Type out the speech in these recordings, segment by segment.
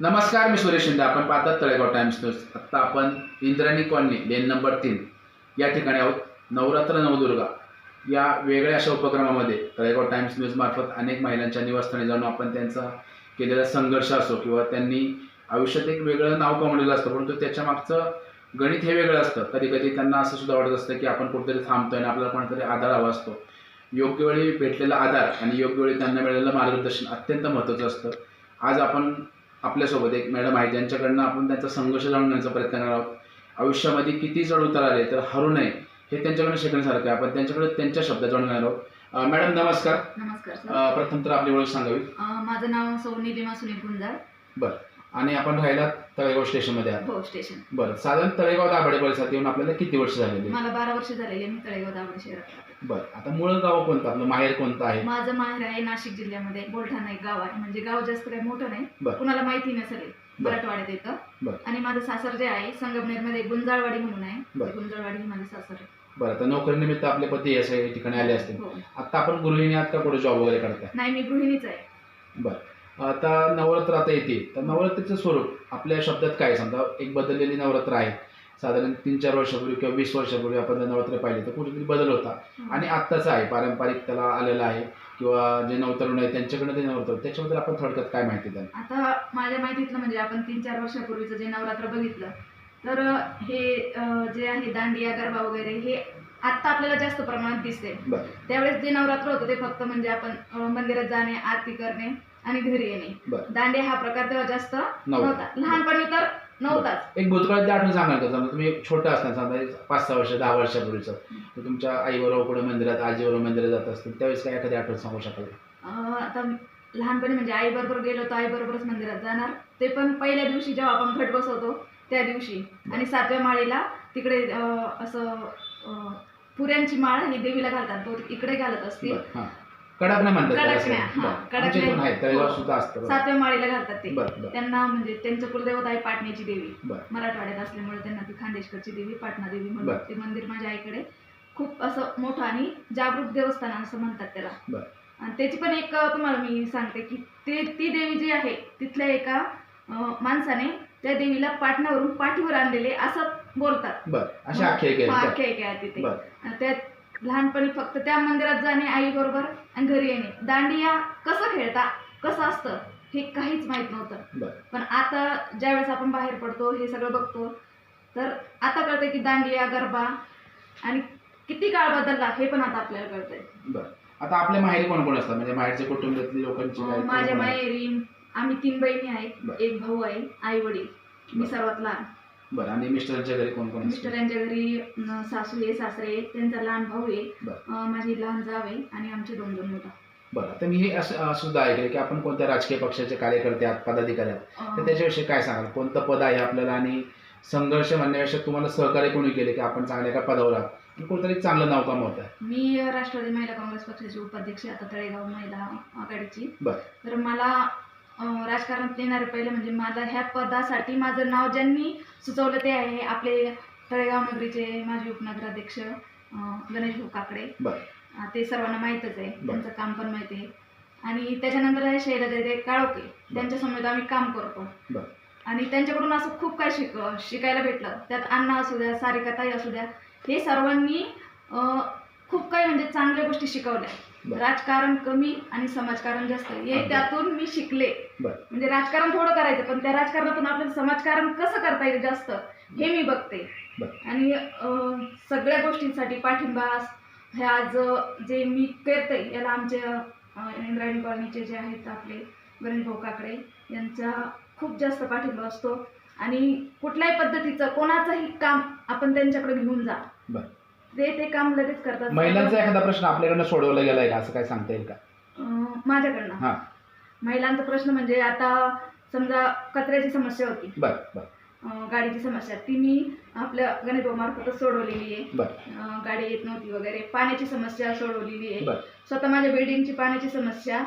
नमस्कार मी सुरेश शिंदे. आपण पाहतात तळेगाव टाइम्स न्यूज. आत्ता आपण इंद्राणी कॉलनी लेन नंबर तीन. या ठिकाणी आहोत नवरात्र नवदुर्गा. या वेगळ्या अशा उपक्रमामध्ये तळेगाव टाइम्स न्यूजमार्फत अनेक महिलांच्या निवासस्थानी जाऊन आपण त्यांचा केलेला संघर्ष असो किंवा त्यांनी आयुष्यात एक वेगळं नाव कमवलेलं असतं परंतु त्याच्या मागचं गणित हे वेगळं असतं. कधी कधी त्यांना असं सुद्धा वाटत असतं की आपण कुठेतरी थांबतोय आणि आपल्याला कोणतरी आधार हवा असतो. योग्य वेळी भेटलेला आधार आणि योग्य वेळी त्यांना मिळालेलं मार्गदर्शन अत्यंत महत्त्वाचं असतं. आज आपण आपल्यासोबत एक मॅडम आहे ज्यांच्याकडनं आपण त्यांचा संघर्ष जाणून घेण्याचा प्रयत्न करणार आहोत. आयुष्यामध्ये किती चढ उतार आले तर हरू नये हे त्यांच्याकडे शिकण्यासारखं आहे. आपण त्यांच्याकडे त्यांच्या शब्दात जाणून घेणार आहोत. मॅडम नमस्कार. नमस्कार सर. प्रथम तर आपली ओळख सांगावी. अं, माझं नाव सौ निलिमा सुनील गुंजाळ बरं. आणि आपण राहिला तळेगाव स्टेशनमध्ये आहात हो स्टेशन. बरं साधारण तळेगाव दाभाडे परिसरात येऊन आपल्याला किती वर्ष झालेली मला बारा वर्ष झालेली आहे. मी तळेगाव दाभाडे शहरात राहते. बरं आता मूळ गाव कोणतं आपलं? माहेर कोणतं आहे? माझं माहेर आहे नाशिक जिल्ह्यामध्ये बोलठाणा एक गाव आहे. म्हणजे गाव जास्त काही मोठं नाही. बरं. कुणाला माहिती नसेल बरं. मराठवाड्यात येतं. बरं. आणि माझं सासर जे आहे संगमनेरमध्ये गुंजाळवाडी म्हणून आहे. बरं. गुंजाळवाडी ही माझं सासर आहे. बरं आता नोकरीनिमित्त आपले पती असे ठिकाणी आले असतील. हो. आता आपण गृहिणी आहात का पुढे जॉब वगैरे करताय? नाही मी गृहिणीच आहे. बरं. आता नवरात्र आता येते. तर नवरात्रीचं स्वरूप आपल्या शब्दात काय? समजा एक बदललेली नवरात्र आहे. साधारण तीन चार वर्षापूर्वी किंवा वीस वर्षापूर्वी आपण जर नवरात्र पाहिले तर कुठेतरी बदल होता. आणि आत्ताचं आहे. पारंपरिक त्याला आलेलं आहे. किंवा जे नवतरुण आहे त्यांच्याकडनं ते नवरात्र त्याच्याबद्दल आपण थोडक्यात काय माहिती द्याल? आता माझ्या माहितीतलं म्हणजे आपण तीन चार वर्षापूर्वीचं जे नवरात्र बघितलं तर हे जे आहे दांडिया गरबा वगैरे हे आत्ता आपल्याला जास्त प्रमाणात दिसते त्यावेळेस जे नवरात्र होतं ते फक्त म्हणजे आपण मंदिरात जाणे आरती करणे आणि घरी येणे. बरं. दांडे हा प्रकार तेव्हा जास्त नव्हता. लहानपणी तर नव्हताच. एक भूतकाळातली आठवण सांगाल का? समजा तुम्ही छोटं असताना समजा पाच सहा वर्ष दहा वर्षापूर्वीचं तर तुमच्या आईबरोबर कुठे मंदिरात आजीबरोबर मंदिरात जात असतील त्यावेळेस काय एखादी आठवण सांगू शकाल? अं, आता लहानपणी म्हणजे आई बरोबर गेलो तर आई बरोबरच मंदिरात जाणार. ते पण पहिल्या दिवशी जेव्हा आपण घट बसवतो त्या दिवशी. आणि सातव्या माळीला तिकडे अं, असं अं, पुऱ्यांची माळ ही देवीला घालतात. तो इकडे घालत असते बरं हां. कडकण्या म्हणतात. कडकण्या, हां. कडकण्या. तळेगाव हो. सुद्धा असतं बरं. सातव्या माळीला घालतात ते बरं बरं त्यांना म्हणजे त्यांचं कुलदैवत आहे पाटण्याची देवी बरं. मराठवाड्यात असल्यामुळे त्यांना ती खांडेश्वरची देवी पाटणा देवी म्हणून बरं. ते मंदिर माझ्या आईकडे खूप असं मोठं आणि जागरूक देवस्थान असं म्हणतात त्याला बरं. आणि त्याची पण एक अं, तुम्हाला मी सांगते की ते ती देवी जी आहे तिथल्या एका अं, माणसाने त्या देवीला पाटणावरून पाठीवर आणलेले असं बोलतात बरं अशा आख्यायिका आहेत आख्यायिका आहे तिथे बरं आणि त्यात लहानपणी फक्त त्या मंदिरात जाणे आई बरोबर आणि घरी येणे. दांडिया कसं खेळता कसं असतं हे काहीच माहीत नव्हतं. पण आता ज्यावेळेस आपण बाहेर पडतो हे सगळं बघतो तर आता कळतंय की दांडिया गरबा आणि किती काळ बदलला हे पण आता आपल्याला कळतंय. बरं. आता आपल्या माहेरी कोण कोण असतात? म्हणजे माहेरच्या कुटुंबातली लोकांची माझ्या? माहेरी आम्ही तीन बहिणी आहेत. एक भाऊ आहे आई वडील मी. सर्वात लहान. बरं आणि मिस्टरांच्या घरी कोण कोण मिस्टरांच्या घरी अं, सासू आहे सासरे आहे त्यांचा लहान भाऊ आहे बरं. अं, माझी लहान जाव आहे आणि आमचे दोन दोन मुलं बरं आता मी हे असं अं, सुद्धा ऐकलं की आपण कोणत्या राजकीय पक्षाचे कार्यकर्ते आहात पदाधिकारी आहात? तर अं, त्याच्याविषयी काय सांगाल? कोणतं पद आहे आपल्याला आणि संघर्ष म्हणण्यापेक्षा तुम्हाला सहकार्य कोणी केले की आपण चांगल्या एका पदावर आहात? आणि कोणतरी चांगलं नाव कमवत आहे? मी राष्ट्रवादी महिला काँग्रेस पक्षाची उपाध्यक्ष आहे, आता तळेगाव महिला आघाडीची. बरं. तर मला राजकारणात येणारे पहिले म्हणजे मला ह्या पदासाठी माझं नाव ज्यांनी सुचवलं ते आहे आपले तळेगाव नगरीचे माजी उपनगराध्यक्ष गणेश भाऊ काकडे ते सर्वांना माहीतच आहे. त्यांचं काम पण माहिती आहे. आणि त्याच्यानंतर आहे शैलजा काळोखे. त्यांच्यासमोर आम्ही काम करतो. आणि त्यांच्याकडून असं खूप काही शिक शिकायला भेटलं. त्यात अण्णा असू द्या सारिकाताई असू द्या हे सर्वांनी खूप काही म्हणजे चांगल्या गोष्टी शिकवल्या. राजकारण कमी आणि समाजकारण जास्त हे. त्यातून मी शिकले. म्हणजे राजकारण थोडं करायचं पण त्या राजकारणातून आपल्याला समाजकारण कसं करता येईल जास्त हे मी बघते. आणि सगळ्या गोष्टींसाठी पाठिंबा हे आज अं, जे मी करते याला आमचे अं, इंद्रायणी कॉलनीचे जे आहेत आपले गणेश भाऊ काकडे यांचा खूप जास्त पाठिंबा असतो आणि कुठल्याही पद्धतीचं कोणाचंही काम आपण त्यांच्याकडे घेऊन जा. ते ते काम लगेच करतात. महिलांचा एखादा प्रश्न आपल्याकडनं सोडवला गेला आहे का? असं काय सांगता येईल का? अं, माझ्याकडनं. हां. महिलांचा प्रश्न म्हणजे आता समजा कचऱ्याची समस्या होती. बरं बरं. अं, गाडीची समस्या. ती मी आपल्या गणित मार्फतच सोडवलेली आहे. बरं. अं, गाडी येत नव्हती वगैरे. पाण्याची समस्या सोडवलेली आहे. बरं. स्वतः माझ्या बिल्डिंगची पाण्याची समस्या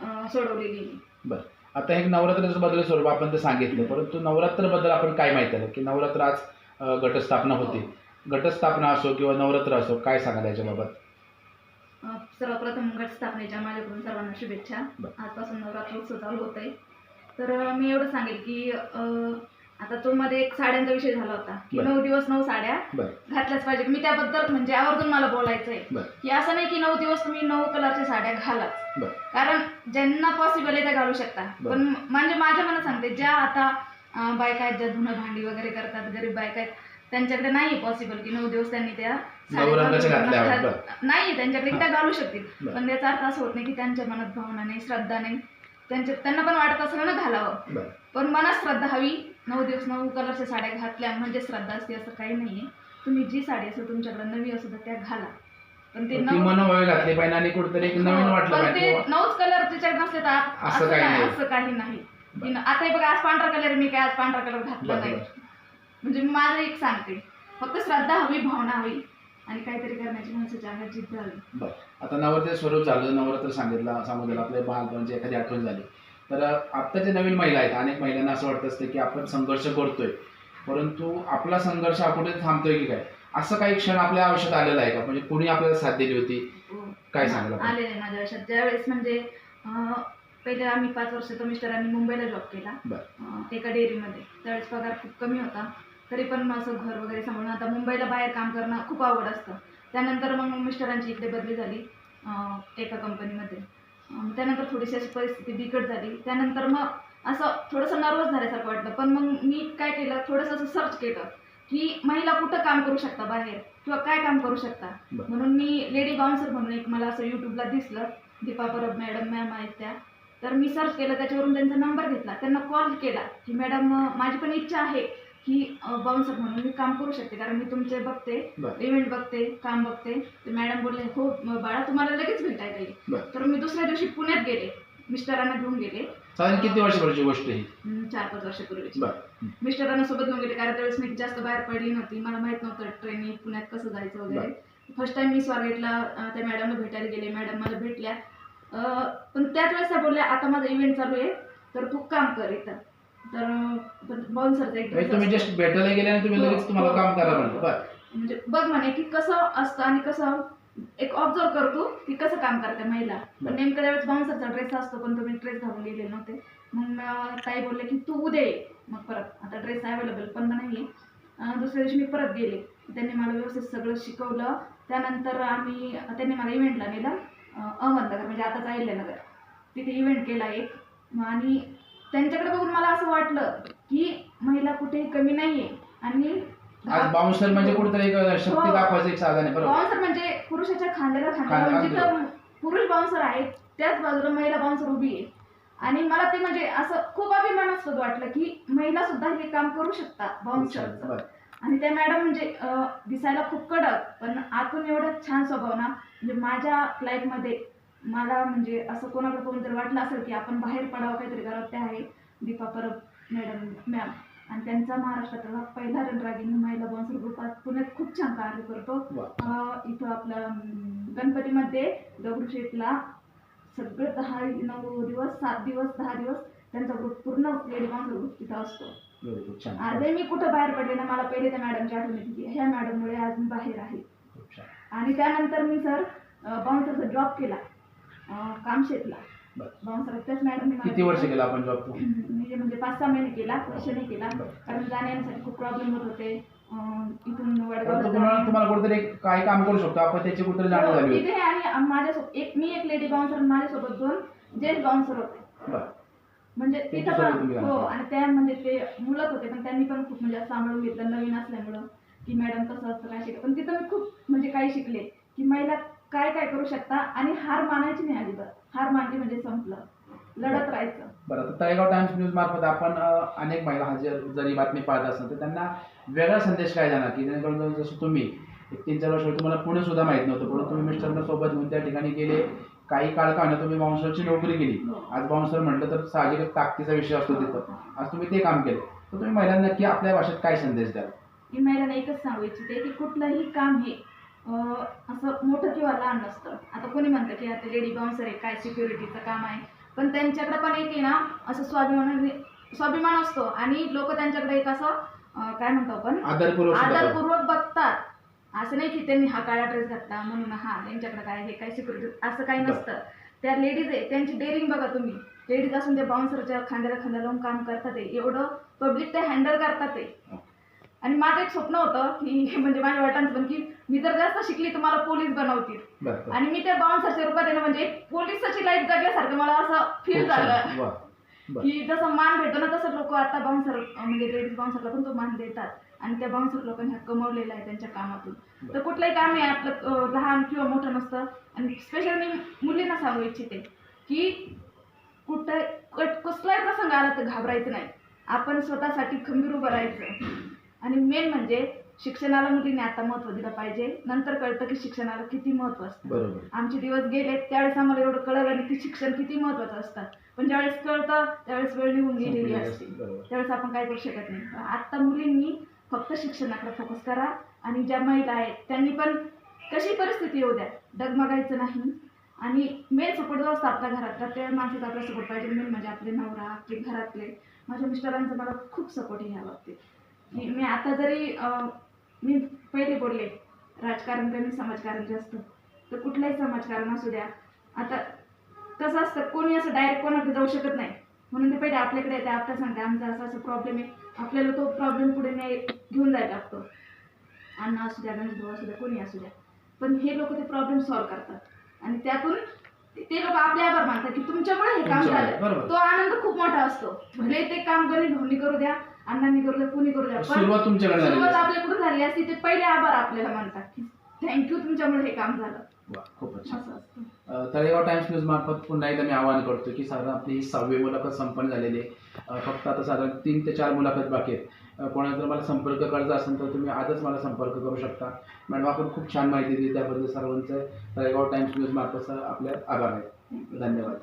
अं, सोडवलेली आहे. आता हे नवरात्राचं बद्दल स्वरूप आपण तर सांगितलं परंतु नवरात्रबद्दल आपण काय माहिती आहे की नवरात्र आज अं, घटस्थापना होते. घटस्थापना असो किंवा नवरात्र असो काय सांगाल याच्याबाबत? अं, सर्वप्रथम गट स्थापनेच्या माझ्याकडून सर्वांना शुभेच्छा. बरं. आजपासून नवरात्र उत्सव चालू होत आहे तर अं, मी एवढं सांगेल की अं, आता तो मध्ये एक साड्यांचा विषय झाला होता की बरं. नऊ दिवस नऊ साड्या बरं. घातल्याच पाहिजे मी त्याबद्दल म्हणजे आवर्जून मला बोलायचं आहे की असं नाही की नऊ दिवस तुम्ही नऊ कलरच्या साड्या घालाच. बरं. कारण ज्यांना पॉसिबल आहे त्या घालू शकता. बरं. पण म्हणजे माझ्या मनात सांगते ज्या आता अं, बायका आहेत ज्या धुणं भांडी वगैरे करतात गरीब बायका आहेत त्यांच्याकडे नाही पॉसिबल की नऊ दिवस त्यांनी त्या नऊ रंगाच्या घातल्या नाही त्यांच्याकडे त्या घालू शकतील. बरं. पण त्याचा अर्थ असं होत नाही की त्यांच्या मनात भावना नाही श्रद्धा नाही. त्यांच्या त्यांना पण वाटत असलं ना घालावं. बरं. पण मनात श्रद्धा हवी. नऊ दिवस नऊ कलरच्या साड्या घातल्या म्हणजे श्रद्धा असते असं काही नाहीये. तुम्ही जी साडी असेल तुमच्याकडे नवी असू तर त्या घाला. पण ते ती नऊ मनोभावे घातली पाहिजे आणि कुठेतरी एक नवीन हो, वाटलं पण ते नऊच कलर त्याच्यात नसले तर असं असं काही नाही नाही. असं काही नाही. की न- आता हे बघा आज पांढरा कलर मी काय आज पांढरा कलर घातला नाही. म्हणजे मी माझं एक सांगते. फक्त श्रद्धा हवी भावना हवी. आणि काहीतरी करण्याची माणसाची अंगात जिद्द हवी. बरं. आता नवरात्र स्वरूप झालं नवरात्र सांगितलं सांगितलं आपल्या बालपणाची एखादी आठवण झाली. तर आत्ताच्या नवीन महिला आहेत अनेक महिलांना असं वाटत असतं की आपण संघर्ष करतोय. परंतु आपला संघर्ष हा कुठे थांबतोय की काय? असं काही क्षण आपल्या आयुष्यात आलेला आहे का? म्हणजे कुणी आपल्याला साथ दिली होती? काय सांगाल आपण? आलेले माझ्या आयुष्यात. ज्यावेळेस म्हणजे पहिले आम्ही पाच वर्ष तर मिस्टरांनी मुंबईला जॉब केला. एका डेअरीमध्ये त्यावेळेस पगार खूप कमी होता. तरी पण असं घर वगैरे सांभाळून आता मुंबईला बाहेर काम करणं खूप अवघड असतं. त्यानंतर मग मिस्टरांची इकडे बदली झाली एका कंपनीमध्ये त्यानंतर थोडीशी अशी परिस्थिती बिकट झाली. त्यानंतर मग असं थोडंसं नर्वस झाल्यासारखं वाटलं. पण मग मी काय केलं थोडंसं असं सर्च केलं की महिला कुठं काम करू शकता बाहेर? किंवा काय काम करू शकता. म्हणून मी लेडी बाउन्सर म्हणून एक मला असं यूट्यूबला दिसलं दीपा परब मॅडम मॅम आहेत त्या. तर मी सर्च केलं त्याच्यावरून त्यांचा नंबर घेतला. त्यांना कॉल केला की मॅडम माझी पण इच्छा आहे. की बाउन्सर म्हणून मी काम करू शकते. कारण मी तुमचे बघते बरं. इव्हेंट बघते काम बघते. तर मॅडम बोलले हो बाळा तुम्हाला लगेच भेटायला येईल. बरं. तर मी दुसऱ्या दिवशी पुण्यात गेले. मिस्टरांना घेऊन गेले. साधारण किती वर्षापूर्वीची गोष्ट ही? हम्म, चार पाच वर्षापूर्वीची. बरं. मिस्टरांना सोबत घेऊन गेले. कारण त्यावेळेस मी जास्त बाहेर पडली नव्हती. मला माहीत नव्हतं ट्रेननी पुण्यात कसं जायचं वगैरे. फर्स्ट टाइम मी स्वारगेटला अं, त्या मॅडमला भेटायला गेले. मॅडम मला भेटल्या. अं, पण त्याच वेळेस त्या बोलल्या आता माझा इव्हेंट चालू आहे. तर तू काम कर इथं. तर बाउन्सरचा एक म्हणजे तुम्ही जस्ट भेटायला गेले आणि तुम्ही हो, लगेच तुम्हाला हो, काम करा. म्हणलं बरं. म्हणजे बघ म्हणे की कसं असतं आणि कसं एक ऑब्झर्व करतो की कसं काम करते महिला. पण. नेमकं त्यावेळेस बाउन्सरचा ड्रेस असतो पण तुम्ही ड्रेस घालून गेले नव्हते. मग ताई बोलले की तू उद्या ये मग परत आता ड्रेस अवेलेबल पण नाही दुसऱ्या दिवशी मी परत गेले. त्यांनी मला व्यवस्थित सगळं शिकवलं. त्यानंतर आम्ही त्यांनी मला इव्हेंटला नेलं अहमदनगर म्हणजे आताच अहिल्यानगर. तिथे इव्हेंट केला एक. आणि त्यांच्याकडे बघून मला असं वाटलं की महिला कुठेही कमी नाहीये. आणि आज बाउन्सर म्हणजे कुठेतरी एक शक्ती हो. दाखवायचं एक साधन आहे बरोबर? बाउन्सर म्हणजे पुरुषाच्या खांद्याला खांदा खांदा- लावून जिथं पुरुष बाउन्सर आहे त्याच बाजूला महिला बाउन्सर उभी आहे आणि मला ते म्हणजे असं खूप अभिमानास्पद वाटलं की महिला सुद्धा हे काम करू शकता बाउन्सरचं बरं. आणि त्या मॅडम म्हणजे अं, दिसायला खूप कडक पण आतून एवढं छान स्वभाव ना म्हणजे माझ्या लाईफमध्ये मला म्हणजे असं कोणाकडे कोण जर वाटलं असेल की आपण बाहेर पडावं काहीतरी करावं ते आहे दीपा परब मॅडम मॅम आणि त्यांचा महाराष्ट्रातला पहिला रणरागिणी महिला बाउन्सर ग्रुप आज पुण्यात खूप छान कार्य करतो. इथं आपलं गणपतीमध्ये दगडूशेठला सगळे दहा नऊ दिवस सात दिवस दहा दिवस त्यांचा ग्रुप पूर्ण लेडी बाउन्सर ग्रुप तिथं असतो. आजही मी कुठं बाहेर पडले ना मला पहिले त्या मॅडमची आठवण येते ह्या मॅडममुळे आज मी बाहेर आहे. आणि त्यानंतर मी सर बाउन्सरचा जॉब केला. बरं. बाउन्सर त्याच मॅडम किती वर्ष केला आपण जॉब म्हणजे म्हणजे पाच सहा महिने केला वर्ष नाही केला. कारण जाण्यासाठी खूप प्रॉब्लेम होत होते. इथून तुम्हाला कुठेतरी एक काही काम करू शकतो. आपण त्याची कुठेतरी जाणीव हो, झाली तिथे आणि माझ्यासोबत एक मी एक लेडी बाउन्सर आणि माझ्यासोबत दोन जेंट्स बाउन्सर होते. म्हणजे तिथं पण हो. आणि त्या म्हणजे ते मुलंच होते पण त्यांनी पण खूप म्हणजे सांभाळून घेतलं नवीन असल्यामुळं की मॅडम कसं असतं काय शिकत पण तिथं मी खूप म्हणजे काही शिकले की महिला काय काय करू शकता आणि हार मानायची नाही अजिबात. हार मानली म्हणजे संपलं. लढत राहायचं. बरं आता तळेगाव टाइम्स न्यूज मार्फत आपण अनेक महिला हा जर बातमी पाहत असाल तर त्यांना वेगळा संदेश काय जाणार? की जेणेकरून जसं तुम्ही एक तीन चार वर्ष तुम्हाला पुणे सुद्धा माहीत नव्हतं परंतु तुम्ही मिस्टरना सोबत घेऊन त्या ठिकाणी गेले काही काळ का तुम्ही बाउन्सरची नोकरी केली. हो. आज बाउन्सर म्हटलं तर साहजिकच ताकदीचा विषय असतो तिथं. आज तुम्ही ते काम केलं. तर तुम्ही महिलांना नक्की आपल्या भाषेत काय संदेश द्याल? मी महिलांना एकच सांगू इच्छिते की कुठलंही काम हे असं मोठं किंवा लहान नसतं. आता कोणी म्हणतं की आता लेडी बाउन्सर आहे काय सिक्युरिटीचं काम आहे? पण त्यांच्याकडे पण एक आहे ना असं स्वाभिमान स्वाभिमान असतो. आणि लोक त्यांच्याकडे एक असं काय म्हणतो आपण? आदरपूर्वक बघतात. असं नाही की त्यांनी हा काळा ड्रेस घातला म्हणून हा त्यांच्याकडे काय हे काय सिक्युरिटी असं काही. नसतं. त्या लेडीज आहे त्यांची डेअरिंग बघा तुम्ही. लेडीज असून ते बाउन्सरच्या खांद्याला खांदा लावून काम करतात आहे. एवढं पब्लिक ते हँडल करतात आहे. आणि माझं एक स्वप्न होतं की म्हणजे माझ्या वडिलांचं पण की मी जर जास्त शिकली तर मला पोलीस बनवतील बरं. आणि मी त्या बाउन्सरच्या रूपात आहे ना म्हणजे एक पोलिसाची लाईफ जगल्यासारखं मला असं फील खूप छान. झालं वा. बरं. की जसं मान भेटतो ना तसं लोक आता बाउन्सर म्हणजे लेडीज बाउन्सरला पण तो मान देतात आणि त्या बाउन्सर लोकांनी हा कमवलेला आहे त्यांच्या कामातून तर कुठलंही काम आहे आपलं अं, लहान किंवा मोठं नसतं आणि स्पेशल मी मुलींना सांगू इच्छिते की कुठं कट- कसलाही प्रसंग आला तर घाबरायचं नाही आपण स्वतःसाठी खंबीर उभं राहायचं आणि मेन म्हणजे शिक्षणाला मुलींनी आता महत्त्व दिलं पाहिजे. नंतर कळतं की शिक्षणाला किती महत्त्व असतं. बरोबर. आमचे दिवस गेले त्यावेळेस आम्हाला एवढं कळलं आणि की शिक्षण किती महत्वाचं असतं. पण ज्यावेळेस कळतं त्यावेळेस वेळ निघून गेलेली असते. बरोबर. त्यावेळेस आपण काय करू शकत नाही. आता मुलींनी फक्त शिक्षणाकडे फोकस करा आणि ज्या महिला आहेत त्यांनी पण कशी परिस्थिती येऊ द्या डगमगायचं नाही. आणि मेन सपोर्ट जो असतो आपल्या घरातला त्या माणसाचा आपला सपोर्ट पाहिजे. मेन म्हणजे आपले नवरा आपले घरातले. माझ्या मिस्टरांचा मला खूप सपोर्ट आहे ह्या बाबतीत मी आता जरी अं, मी पहिले बोलले राजकारण कमी समाजकारण जास्त. तर कुठलंही समाजकारण असू द्या. आता कसं असतं कोणी असं डायरेक्ट कोणाकडे जाऊ शकत नाही. म्हणून ते पहिले आपल्याकडे येते आपल्या सांगते आमचा असा असं प्रॉब्लेम आहे. आपल्याला तो प्रॉब्लेम पुढे नाही घेऊन जायला लागतो. अण्णा असू द्या गणेश भाऊ असू द्या कोणी असू द्या. पण हे लोक ते प्रॉब्लेम सॉल्व्ह करतात. आणि त्यातून ते- लोक आपले आभार मानतात की तुमच्यामुळे हे काम झालं. तो आनंद खूप मोठा असतो. भले ते काम गणेश भाऊनी करू द्या अण्णांनी करू द्या कोणी करू द्या पण सुरुवात तुमच्याकडे सुरुवात आहे. आपल्याकडून झाली असती ते पहिले आभार आपल्याला मानतात की थँक्यू तुमच्यामुळे हे काम झालं. वा, खूपच छान. असं असतं. अ, तळेगाव टाइम्स न्यूज मार्फत पुन्हा एकदा मी आवाहन करतो की साधारण आपली ही सहावी मुलाखत संपन्न झालेली आहे. अ, फक्त आता साधारण तीन ते चार मुलाखत बाकी आहेत. अ, कोणाला जर मला संपर्क करायचा असेल तर तुम्ही आजच मला संपर्क करू शकता. मॅडम आपण खूप छान माहिती दिली त्याबद्दल सर्वांचं. तळेगाव टाइम्स न्यूज मार्फत आपल्या आभार आहेत धन्यवाद.